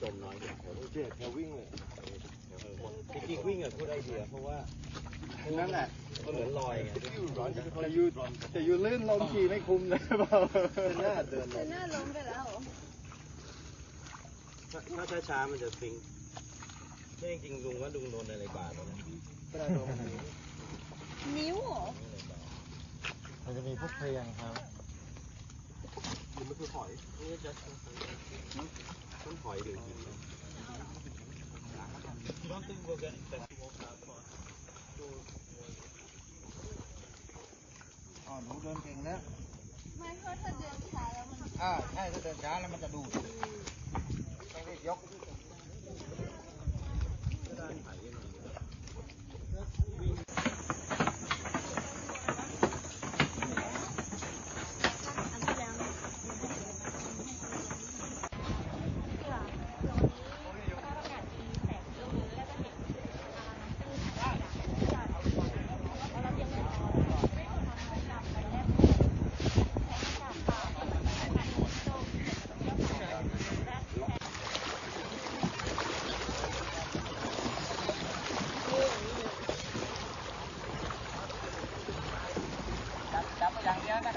จมน้อยกว่าเจ็บแค่วิ่งเลยจริงๆวิ่งอะพูดไอเดียเพราะว่านั่นแหละมันเหมือนลอยไงแต่ยูแต่ยูลื่นลมขี่ไม่คุ้มเลยเปล่าหน้าเดินลเธงหน้าล้มไปแล้วถ้าช้าๆมันจะซิง ไม่จริงๆลุงว่าลุงโดนอะไรบาดแล้วนะนิ้วเหรอมันจะมีพวกเพลงครับมันคือหอยนี่จะมันหอยหรือหินอ๋อหนูเดินเก่งแล้วไม่เพราะถ้าเดินช้าแล้วมันอ่าใช่ถ้าเดินช้าแล้วมันจะดูดต้องรีบยก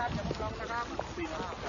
Ah, tem um problema, mano.